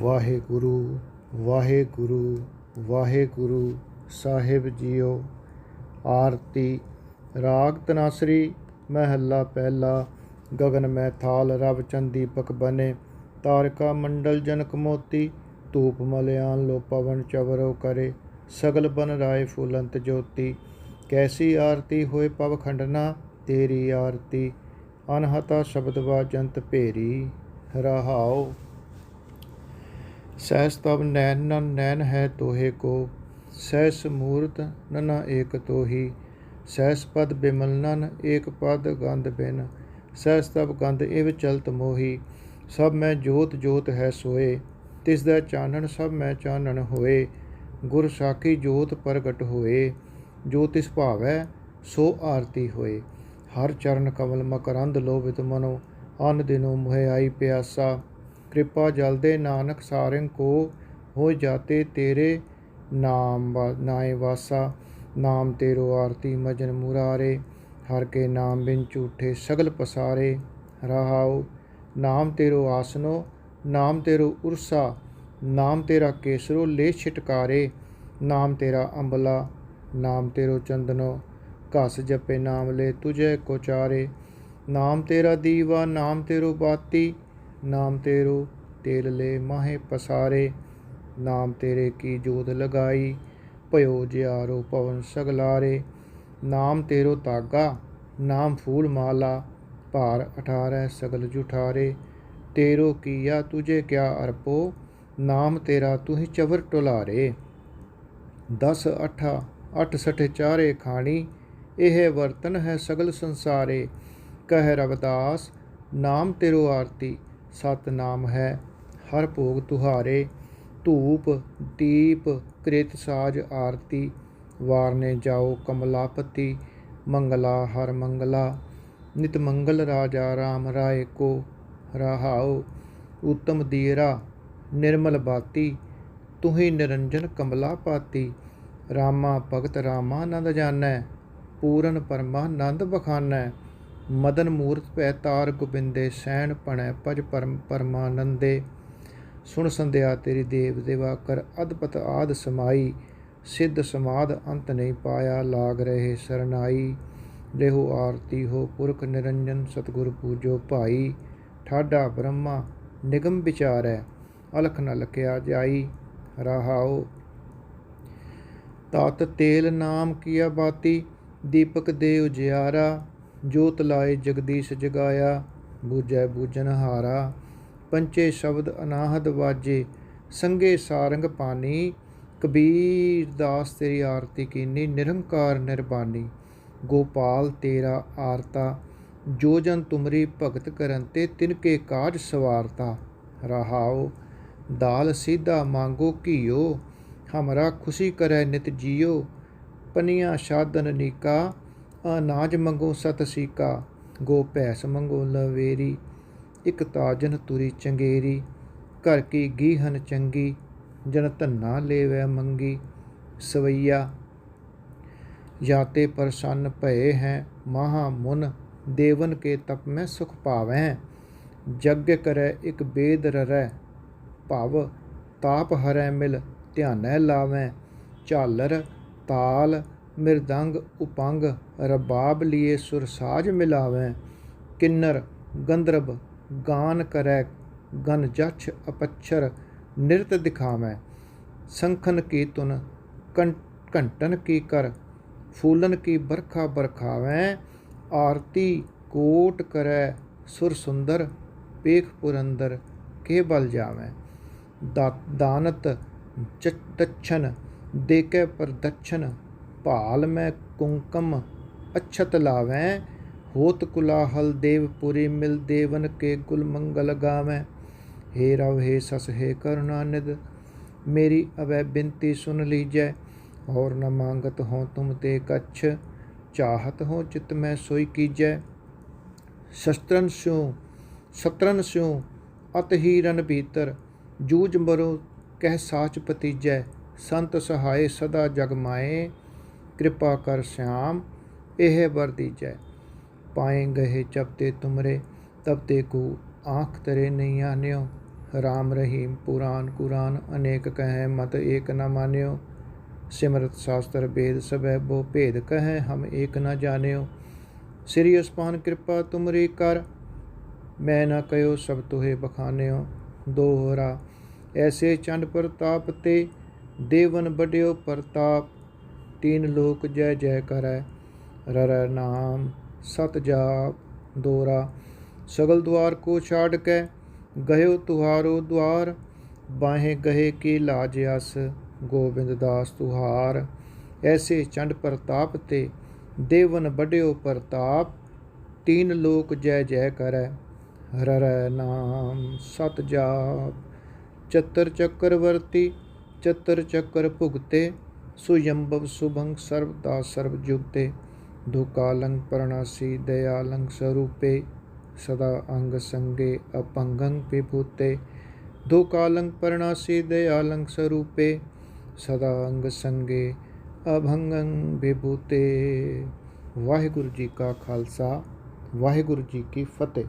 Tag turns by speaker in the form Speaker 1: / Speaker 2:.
Speaker 1: ਵਾਹਿਗੁਰੂ ਵਾਹਿਗੁਰੂ ਵਾਹਿਗੁਰੂ ਸਾਹਿਬ ਜੀਓ। ਆਰਤੀ, ਰਾਗ ਤਨਾਸਰੀ, ਮਹੱਲਾ ਪਹਿਲਾ ਗगन ਮੈਂ ਥਾਲ ਰਵ ਚੰਦੀਪਕ ਬਨੇ, ਤਾਰਿਕਾ ਮੰਡਲ ਜਨਕ ਮੋਤੀ, ਧੂਪ ਮਲਿਆਨ ਲੋ ਪਵਨ ਚਵਰੋ ਕਰੇ, ਸਗਲ ਬਨ ਰਾਏ ਫੁਲੰਤ ਜੋਤੀ। ਕੈਸੀ ਆਰਤੀ ਹੋਏ ਪਵ ਖੰਡਨਾ, ਤੇਰੀ ਆਰਤੀ, ਅਨਹਤਾ ਸ਼ਬਦ ਵਾਜੰਤ ਭੇਰੀ ਰਹਾਓ ਸਹਿਸ ਤਬ ਨੈਨ ਨਨ ਨੈਨ ਹੈ ਤੋਹੇ ਕੋ ਸਹਿਸ ਮੂਰਤ ਨਨਾ ਏਕ ਤੋਹੀ ਸਹਿਸ ਪਦ ਬਿਮਲ ਨਨ ਏਕ ਪਦ ਗੰਧ ਬਿਨ ਸਹਿਸ ਤਬ ਗੰਧ ਇਵ ਚਲਤ ਮੋਹੀ, ਸਭ ਮੈਂ ਜੋਤ ਜੋਤ ਹੈ ਸੋਏ, ਤਿਸ ਦਾ ਚਾਨਣ ਸਭ ਮੈਂ ਚਾਨਣ ਹੋਏ, ਗੁਰ ਸਾਖੀ ਜੋਤ ਪ੍ਰਗਟ ਹੋਏ, ਜੋ ਤਿਸ ਭਾਵੈ ਸੋ ਆਰਤੀ ਹੋਏ, ਹਰ ਚਰਨ ਕਮਲ ਮਕਰੰਦ ਲੋਭਿਤ ਮਨੋ, ਅਨ ਦਿਨੋ ਮੁਹਿ ਆਈ ਪਿਆਸਾ ਕਿਰਪਾ ਜਲ ਦੇ ਨਾਨਕ ਸਾਰਿੰ ਕੋ ਹੋ ਜਾਤੇ ਤੇਰੇ ਨਾਮ ਵਾ- ਵਾਸਾ, ਨਾਮ ਤੇਰੋ ਆਰਤੀ ਮਜਨ ਮੁਰਾਰੇ, ਹਰ ਕੇ ਨਾਮ ਬਿਨ ਝੂਠੇ ਸਗਲ ਪਸਾਰੇ, ਰਹਾਉ, ਨਾਮ ਤੇਰੋ ਆਸਨੋ, ਨਾਮ ਤੇਰੋ ਉਰਸਾ, ਨਾਮ ਤੇਰਾ ਕੇਸਰੋ ਲੈ ਛਿਟਕਾਰੇ, ਨਾਮ ਤੇਰਾ ਅੰਬਲਾ, ਨਾਮ ਤੇਰੋ ਚੰਦਨੋ, ਘਸ ਜਪੇ ਨਾਮ ਲੈ ਤੁਝੇ ਕੋਚਾਰੇ ਨਾਮ ਤੇਰਾ ਦੀਵਾ, ਨਾਮ ਤੇਰੋ ਬਾਤੀ ਨਾਮ ਤੇਰੋ, ਤੇਲ ਲੈ ਮਾਹੇ ਪਸਾਰੇ, ਨਾਮ ਤੇਰੇ ਕੀ ਜੋਤ ਲਗਾਈ? ਭਇਓ ਜਿਆਰੋ ਪਵਨ ਸਗਲਾਰੇ, ਨਾਮ ਤੇਰੋ ਤਾਗਾ ਨਾਮ ਫੂਲ ਮਾਲਾ, ਭਾਰ 18 ਸਗਲ ਜੁਠਾਰੇ। ਤੇਰੋ ਕੀਆ ਤੁਝੇ ਕਿਆ ਅਰਪੋ, ਨਾਮ ਤੇਰਾ ਤੂੰ ਹੀ ਚਵਰ ਟੁਲਾਰੇ। 10 8 8 ਸਠੇ ਚਾਰੇ ਖਾਣੀ, ਇਹ ਵਰਤਨ ਹੈ ਸਗਲ ਸੰਸਾਰੇ। ਕਹਿ ਰਵਦਾਸ, ਨਾਮ ਤੇਰੋ ਆਰਤੀ ਸਤਨਾਮ ਹੈ। ਹਰ ਭੋਗ ਤੁਹਾਰੇ, ਧੂਪ, ਦੀਪ, ਕ੍ਰਿਤ ਸਾਜ ਆਰਤੀ, ਵਾਰਨੇ ਜਾਓ ਕਮਲਾਪਤੀ, ਮੰਗਲਾ ਹਰ ਮੰਗਲਾ। ਨਿਤ ਮੰਗਲ ਰਾਜਾ ਰਾਮ ਰਾਏ ਕੋ ਰਹਾਓ। ਉਤਮ ਦੀਰਾ, ਨਿਰਮਲ ਬਾਤੀ, ਤੁਹੀ ਨਿਰੰਜਨ ਕਮਲਾ ਪਾਤੀ। ਰਾਮਾ ਭਗਤ ਰਾਮਾਨੰਦ ਜਾਣੈ, ਪੂਰਨ ਪਰਮਾਨੰਦ ਬਖਾਨੈ। ਮਦਨ ਮੂਰਤ ਪੈ ਤਾਰ ਗੋਬਿੰਦੇ ਸੈਣ ਪਣੈ ਪਜ ਪਰਮ ਪਰਮਾਨੰਦੇ। ਸੁਣ ਸੰਧਿਆ ਤੇਰੀ ਦੇਵ ਦੇਵਾ ਕਰ ਅਦਪਤ ਆਦ ਸਮਾਈ, ਸਿੱਧ ਸਮਾਦ ਅੰਤ ਨਹੀਂ ਪਾਇਆ ਲਾਗ ਰਹੇ ਸਰਨਾਈ। ਦੇਹੋ ਆਰਤੀ ਹੋ ਪੁਰਖ ਨਿਰੰਜਨ ਸਤਿਗੁਰ ਪੂਜੋ ਭਾਈ, ਠਾਡਾ ਬ੍ਰਹਮਾ ਨਿਗਮ ਵਿਚਾਰੈ, ਅਲਖ ਨ ਲਖਿਆ ਜਾਈ ਰਹਾਓ ਤਾਤ ਤੇਲ ਨਾਮ ਕੀਆ ਬਾਤੀ, ਦੀਪਕ ਦੇ ਉਜਿਆਰਾ ਜੋਤ ਲਾਏ ਜਗਦੀਸ਼ ਜਗਾਇਆ, ਬੂਝੈ ਬੂਜਨ ਹਾਰਾ। ਪੰਚੇ ਸ਼ਬਦ ਅਨਾਹਦ ਵਾਜੇ, ਸੰਗੇ ਸਾਰੰਗ ਪਾਨੀ। ਕਬੀਰ ਦਾਸ ਤੇਰੀ ਆਰਤੀ ਕੀਨੀ, ਨਿਰੰਕਾਰ ਨਿਰਬਾਨੀ। ਗੋਪਾਲ ਤੇਰਾ ਆਰਤਾ, ਜੋ ਜਨ ਤੁਮਰੀ ਭਗਤ ਕਰਨ ਤੇ ਤਿਨਕੇ ਕਾਜ ਸਵਾਰਤਾ। ਰਹਾਓ ਦਾਲ ਸਿੱਧਾ ਮੰਗੋ ਘੀਓ, ਹਮਰਾ ਖੁਸ਼ੀ ਕਰੈ ਨਿਤ ਜੀਓ। ਪਨੀਆਂ ਸਾਧਨ ਨੀਕਾ ਅਨਾਜ ਮੰਗੋ ਸਤ ਸੀਕਾ, ਗੋ ਭੈਸ ਮੰਗੋ ਲਵੇਰੀ, ਇਕ ਤਾਜਨ ਤੁਰੀ ਚੰਗੇਰੀ, ਘਰ ਕੀ ਗੀਹਨ ਚੰਗੀ, ਜਨ ਧੰਨਾ ਲੇਵੈ ਮੰਗੀ, ਸਵਈਆ ਜਾਤੇ ਪ੍ਰਸੰਨ ਭਏ ਹੈ, ਮਹਾ ਮੁਨ, ਦੇਵਨ ਕੇ ਤਪ ਮੈਂ ਸੁਖ ਪਾਵੈ ਜਗ ਕਰੈ ਇਕ ਬੇਦ ਰਰੈ, ਭਵ ਤਾਪ ਹਰੈ ਮਿਲ ਧਿਆਨੈ ਲਾਵੈ, ਝਾਲਰ ਤਾਲ मृदंग उपांग रबाब लिए सुरसाज मिलावें। किन्नर गंधर्व गान करै गन जछ अपच्छर नृत दिखावें। संखन की तुन घंटन की कर फूलन की बरखा बरखावें। आरती कोट करै सुर सुंदर पेख पुरंदर के बल जावें। दा, दानत दक्षण देके प्रदक्षण ਦਛਨ ਦੇਕੇ ਪਰ ਦਛਨ ਭਾਲ ਮੈਂ ਕੁੰਕਮ ਅਛਤ ਲਾਵੈ ਹੋਤ ਕੁਲਾਹਲ ਦੇਵਪੁਰੀ ਮਿਲ ਦੇਵਨ ਕੇ ਗੁਲ ਮੰਗਲ ਗਾਵੈ ਹੇ ਰਵ ਹੇ ਸਸ ਹੇ ਕਰੁਣਾ ਨਿਦ ਮੇਰੀ ਅਵੈ ਬਿਨਤੀ ਸੁਨ ਲੀਜੈ और न मांगत हो तुम ते कच्छ चाहत हो चित में सोई कीजै शस्त्रन स्यों सत्रन स्यों अत ही रन भीतर जूझ मरो कह साच पतीजै संत सहाय सदा जग माए कृपा कर श्याम ਇਹ ਵਰ ਦੀਜੈ ਪਾਏ ਗਏ ਜਬ ਤੇ ਤੁਮਰੇ ਤਬ ਤੇ ਕੋ ਆਂਖ ਤਰੇ ਨਹੀਂ ਆਨਿਓ ਰਾਮ ਰਹੀਮ ਪੁਰਾਨ ਕੁਰਾਨ ਅਨੇਕ ਕਹੈ ਮਤ ਏਕ ਨ ਮਾਨਿਓ ਸਿਮਰਤ ਸ਼ਾਸਤਰ ਵੇਦ ਸਭੈ ਬੋ ਭੇਦ ਕਹੈ ਹਮ ਏਕ ਨ ਜਾਣਿਓ ਸ੍ਰੀ ਅਸਪਾਨ ਕਿਰਪਾ ਤੁਮਰੀ ਕਰ ਮੈਂ ਨ ਕਯੋ ਸਭ ਤੁਹੇ ਬਖਾਨਿਓ ਦੋਹਰਾ ਐਸੇ ਚੰਡ ਪ੍ਰਤਾਪ ਤੇ ਦੇਵਨ ਬਡਿਓ ਪ੍ਰਤਾਪ ਤੀਨ ਲੋਕ ਜੈ ਜੈ ਕਰੈ, ਰਰ ਨਾਮ ਸਤ ਜਾਪ ਦੋਰਾ। ਸਗਲ ਦੁਆਰ ਕੋ ਛਾੜ ਕੇ ਗਇਓ ਤੁਹਾਰੋ ਦੁਆਰ। ਬਾਹੇ ਗਹੇ ਕੀ ਲਾਜ ਅਸ, ਗੋਬਿੰਦ ਦਾਸ ਤੁਹਾਰ। ਐਸੇ ਚੰਡ ਪ੍ਰਤਾਪ ਤੇ ਦੇਵਨ ਬਡਿਓ ਪ੍ਰਤਾਪ, ਤੀਨ ਲੋਕ ਜੈ ਜੈ ਕਰੈ, ਰਰੈ ਨਾਮ ਸਤ ਜਾਪ। ਚਤਰ ਚੱਕਰਵਰਤੀ ਚਤਰ ਚੱਕਰ ਭੁਗਤੇ ਸੁਯੰਭਵ ਸੁਭੰ ਸਰਬ ਦਾ ਸਰਬ ਜੁਗਤੇ ਦੁਕਾਲੰ ਪ੍ਰਣਾਸੀ ਦਇਆਲੰ ਸਰੂਪੇ, ਸਦਾ ਅੰਗ ਸੰਗੇ ਅਪੰਗੰ ਵਿਭੂਤੇ ਦੁਕਾਲੰ ਪ੍ਰਣਾਸੀ ਸਦਾ ਅੰਗ ਸੰਗੇ ਅਭੰਗੰ ਵਿਭੂਤੇ। ਵਾਹਿਗੁਰੂ ਜੀ ਕਾ ਖਾਲਸਾ, ਵਾਹਿਗੁਰੂ ਜੀ ਕੀ ਫਤਿਹ।